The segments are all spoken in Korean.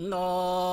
No.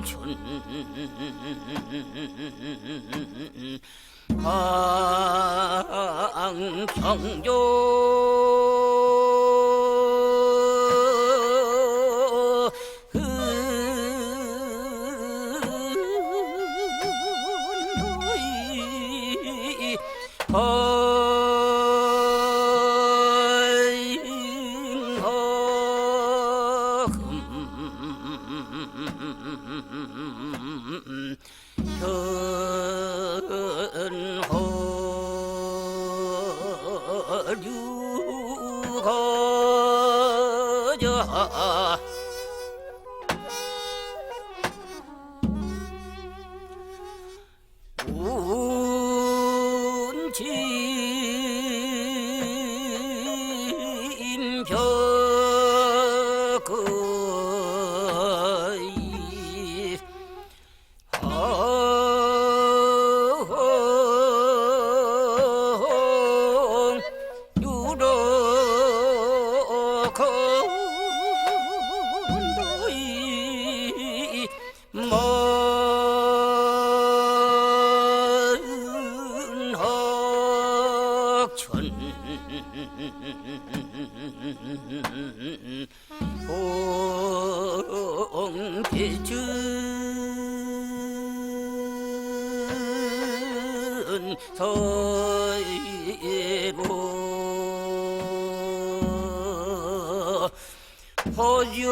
준 강경조 Oh. 홍기준 서이보 호유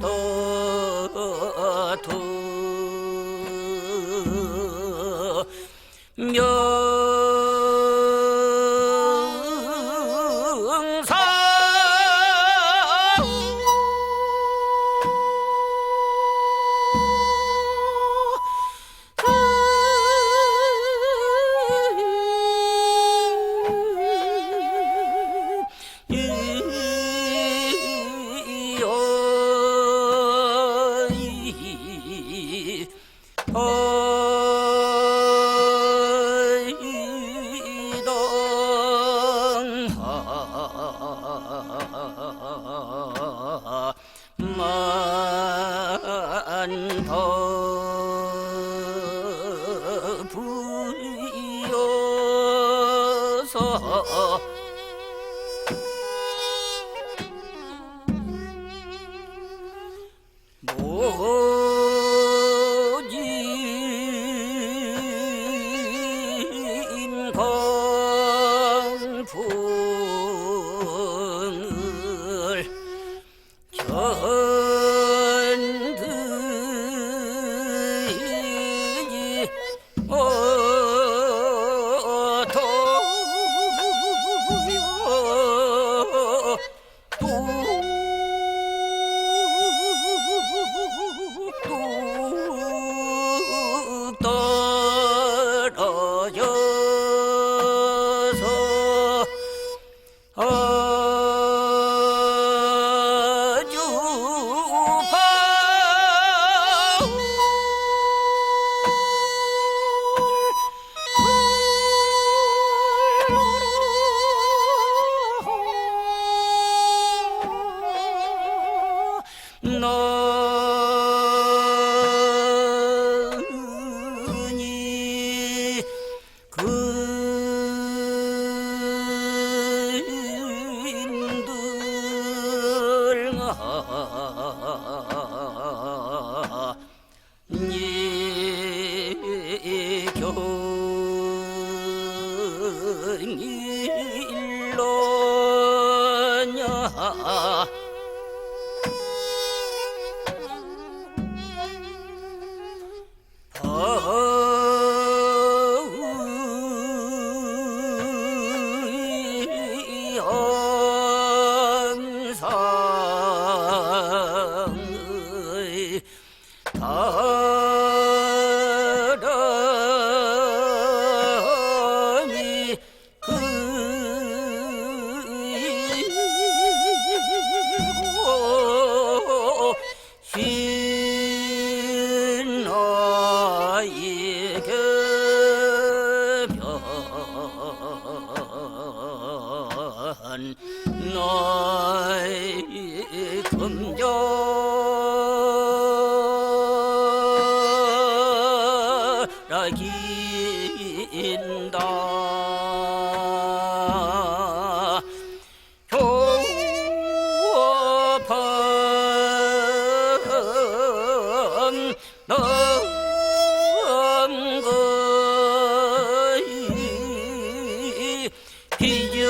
돌도두 oh, oh, oh. 바람이 불고 흰 나에게 변 나의 금전 긴다. 교판 넘거이 비교